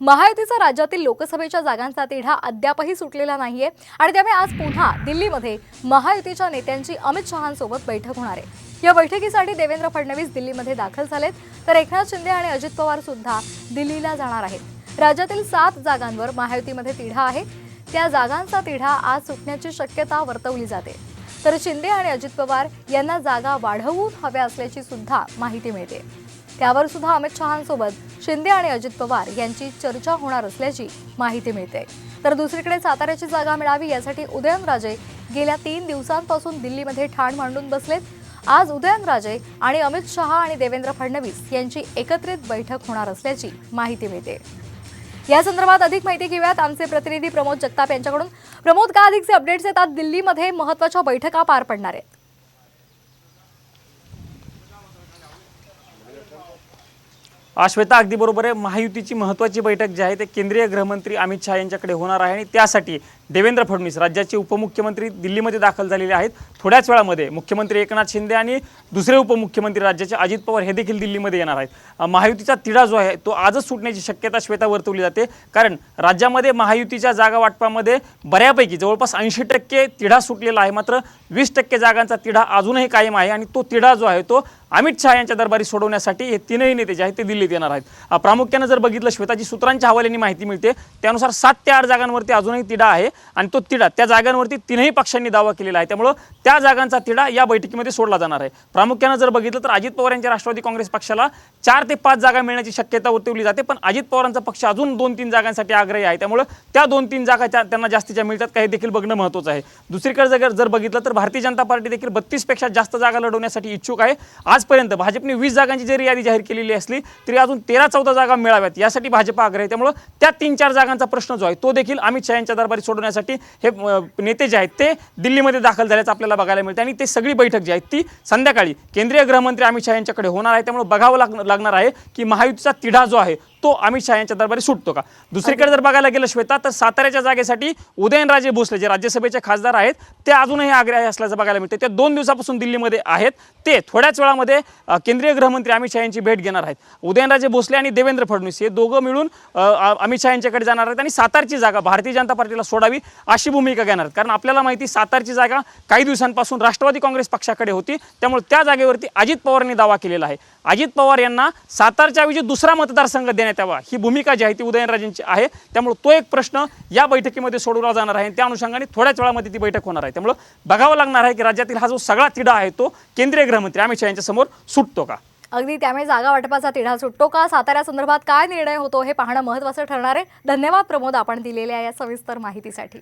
महायुतीचा राज्यातील लोकसभेच्या जागांचा तिढा अद्यापही सुटलेला नाहीये. आणि त्यामुळे आज पुन्हा दिल्लीमध्ये महायुतीच्या नेत्यांची अमित शहांसोबत बैठक होणार आहे. या बैठकीसाठी देवेंद्र फडणवीस दिल्लीमध्ये दाखल झालेत. तर एकनाथ शिंदे आणि अजित पवार सुद्धा दिल्लीला जाणार आहेत. राज्यातील सात जागांवर महायुतीमध्ये तिढा आहे. त्या जागांचा तिढा आज सुटण्याची शक्यता वर्तवली जाते. तर शिंदे आणि अजित पवार यांना जागा वाढवून हव्या असल्याची सुद्धा माहिती मिळते. त्यावर सुद्धा अमित शहांसोबत शिंदे आणि अजित पवार यांची चर्चा होणार असल्याची माहिती मिळते. तर दुसरीकडे साताऱ्याची जागा मिळावी यासाठी उदयनराजे गेल्या तीन दिवसांपासून दिल्लीमध्ये ठाण मांडून बसलेत. आज उदयनराजे आणि अमित शहा आणि देवेंद्र फडणवीस यांची एकत्रित बैठक होणार असल्याची माहिती मिळते. या संदर्भात अधिक माहिती घेऊयात. आमचे प्रतिनिधी प्रमोद जगताप यांच्याकडून. प्रमोद का अधिकचे अपडेट्स येतात? दिल्लीमध्ये महत्त्वाच्या बैठका पार पडणार आहेत. श्वेता अगदी बरोबर आहे. महायुतीची महत्त्वाची बैठक जी आहे ते केंद्रीय गृहमंत्री अमित शहा यांच्याकडे होणार आहे आणि त्यासाठी देवेंद्र फडणवीस राज्याचे उपमुख्यमंत्री दिल्लीमध्ये दाखल झालेले आहेत. थोड्याच वेळामध्ये मुख्यमंत्री एकनाथ शिंदे आणि दुसरे उपमुख्यमंत्री राज्याचे अजित पवार हे देखील दिल्लीमध्ये येणार आहेत. महायुतीचा तिढा जो आहे तो आजच सुटण्याची शक्यता श्वेता वर्तवली जाते. कारण राज्यामध्ये महायुतीच्या जागा वाटपामध्ये बऱ्यापैकी जवळपास ऐंशी टक्के तिढा सुटलेला आहे. मात्र वीस टक्के जागांचा तिढा अजूनही कायम आहे आणि तो तिढा जो आहे तो अमित शहा यांच्या दरबारी सोडवण्यासाठी हे तीनही नेते जे आहेत ते दिल्लीत येणार आहेत. प्रामुख्यानं जर बघितलं श्वेताजी सूत्रांच्या हवाल्याने माहिती मिळते. त्यानुसार सात ते आठ जागांवरती अजूनही तिढा आहे. आणि तो तिढा त्या जागांवरती तीनही पक्षांनी दावा केलेला आहे. त्यामुळं त्या जागांचा तिढा या बैठकीमध्ये सोडला जाणार आहे. प्रामुख्यानं जर बघितलं तर अजित पवार यांच्या राष्ट्रवादी काँग्रेस पक्षाला चार ते पाच जागा मिळण्याची शक्यता वर्तवली जाते पण अजित पवारांचा पक्ष अजून दोन तीन जागांसाठी आग्रही आहे. त्यामुळं त्या दोन तीन जागा त्यांना जास्तीच्या मिळतात काही देखील बघणं महत्त्वाचं आहे. दुसरीकडे जर जर बघितलं तर भारतीय जनता पार्टी देखील बत्तीसपेक्षा जास्त जागा लढवण्यासाठी इच्छुक आहे. आजपर्यंत भाजपने वीस जागांची जरी यादी जाहीर केलेली असली तरी अजून तेरा चौदा जागा मिळाव्यात यासाठी भाजप आग्रही आहे. त्यामुळं त्या तीन चार जागांचा प्रश्न जो आहे तो देखील अमित शहा यांच्या दरबारी सोडवण्यासाठी हे नेते जे आहेत ते दिल्लीमध्ये दाखल झाल्याचं आपल्याला बघायला मिळते आणि ते सगळी बैठक जी आहे ती संध्याकाळी केंद्रीय गृहमंत्री अमित शहा यांच्याकडे होणार आहे. त्यामुळे बघावं लाग लागणार आहे की महायुतीचा तिढा जो आहे तो अमित शहा यांच्या दरबारी सुटतो का? दुसरीकडे जर बघायला गेलं श्वेता तर साताऱ्याच्या जागेसाठी उदयनराजे भोसले जे राज्यसभेचे खासदार आहेत ते अजूनही आग्रही असल्याचं बघायला मिळते ते दोन दिवसापासून दिल्लीमध्ये आहेत. ते थोड्याच वेळामध्ये केंद्रीय गृहमंत्री अमित शहा यांची भेट घेणार आहेत. उदयनराजे भोसले आणि देवेंद्र फडणवीस हे दोघं मिळून अमित शहा यांच्याकडे जाणार आहेत आणि सातारची जागा भारतीय जनता पार्टीला सोडावी अशी भूमिका घेणार आहेत. कारण आपल्याला माहिती सातारची जागा काही दिवसांपासून राष्ट्रवादी काँग्रेस पक्षाकडे होती. त्यामुळे त्या जागेवरती अजित पवारांनी दावा केलेला आहे. अजित पवार यांना सातारच्या ऐवजी दुसरा मतदारसंघ देण्यात यावा ही भूमिका जी आहे ती उदयनराजेंची आहे. त्यामुळे तो एक प्रश्न या बैठकीमध्ये सोडवला जाणार आहे. त्या अनुषंगाने थोड्याच वेळामध्ये ती बैठक होणार आहे. त्यामुळे बघावं लागणार आहे की राज्यातील हा जो सगळा तिढा आहे तो केंद्रीय गृहमंत्री अमित शहा यांच्यासमोर सुटतो का? अगदी त्यामुळे जागा वाटपाचा तिढा सुटतो का? साताऱ्या संदर्भात काय निर्णय होतो हे पाहणं महत्त्वाचं ठरणार आहे. धन्यवाद प्रमोद आपण दिलेल्या या सविस्तर माहितीसाठी.